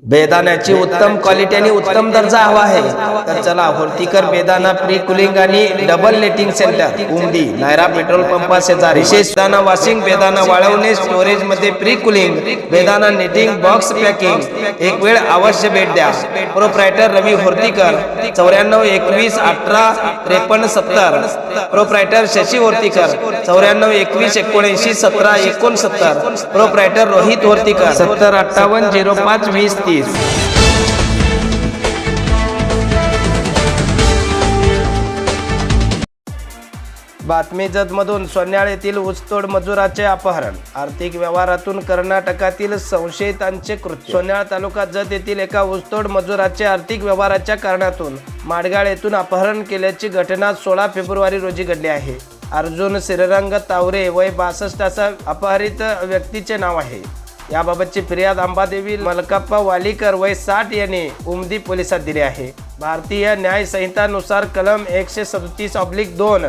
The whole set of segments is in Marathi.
बेदाण्याची उत्तम क्वालिटी आणि उत्तम दर्जा हवा आहे. तर चला होर्तीकर बेदाना प्री कुलिंग आणि double netting center Umadi Nayara petrol पंपा शेजार विशेष दाना वॉशिंग बेदाना वाळवणे स्टोरेजमध्ये प्री कुलिंग बेदाना नेटिंग बॉक्स पॅकिंग एक वेळ अवश्य भेट द्या. प्रोप्रायटर रवी होर्तीकर चौऱ्याण्णव एकवीस अठरा त्रेपन्न सत्तर. प्रोप्रायटर शशी होर्तीकर चौऱ्याण्णव एकवीस एकोणऐंशी सतरा एकोणसत्तर. प्रोप्रायटर रोहित होर्तीकर सत्तर अठ्ठावन्न झिरो पाच वीस तीस बातमी जतमधून सोन्याळ येथील ऊसतोड मजुराचे अपहरण. आर्थिक व्यवहारातून कर्नाटकातील संशयितांचे कृत्य. सोन्याळ तालुका जत येथील एका ऊसतोड मजुराचे आर्थिक व्यवहाराच्या कारणातून माडगाळ येथून अपहरण केल्याची घटना सोळा फेब्रुवारी रोजी घडली आहे. अर्जुन श्रीरंग तावरे वय बासष्ट असा अपहरित व्यक्तीचे नाव आहे. याबाबतची फिर्याद अंबादेवी मलकाप्पा वालीकर वय साठ यांनी उमदी पोलिसात दिली आहे. भारतीय न्याय संहितानुसार कलम एकशे सदतीस ऑब्लिक दोन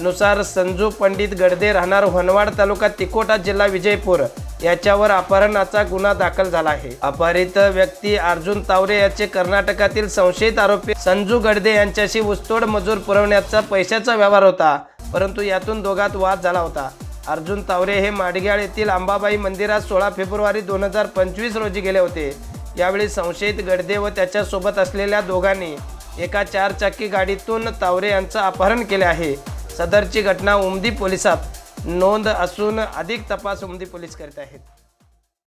नुसार संजू पंडित गडदे राहणार होनवाड तालुका तिकोटा जिल्हा विजयपूर याच्यावर अपहरणाचा गुन्हा दाखल झाला आहे. अपहरित व्यक्ती अर्जुन तावरे याचे कर्नाटकातील संशयित आरोपी संजू गडदे यांच्याशी ऊसतोड मजूर पुरवण्याचा पैशाचा व्यवहार होता परंतु यातून दोघात वाद झाला होता. अर्जुन तावरे हे माडग्याळ येथील अंबाबाई मंदिरात सोळा फेब्रुवारी दोन हजार पंचवीस रोजी गेले होते. यावेळी संशयित गडदे व त्याच्यासोबत असलेल्या दोघांनी एका चारचाकी गाडीतून तावरे यांचं अपहरण केले आहे. सदरची घटना उमदी पोलिसात नोंद असून अधिक तपास उमदी पोलीस करीत आहेत.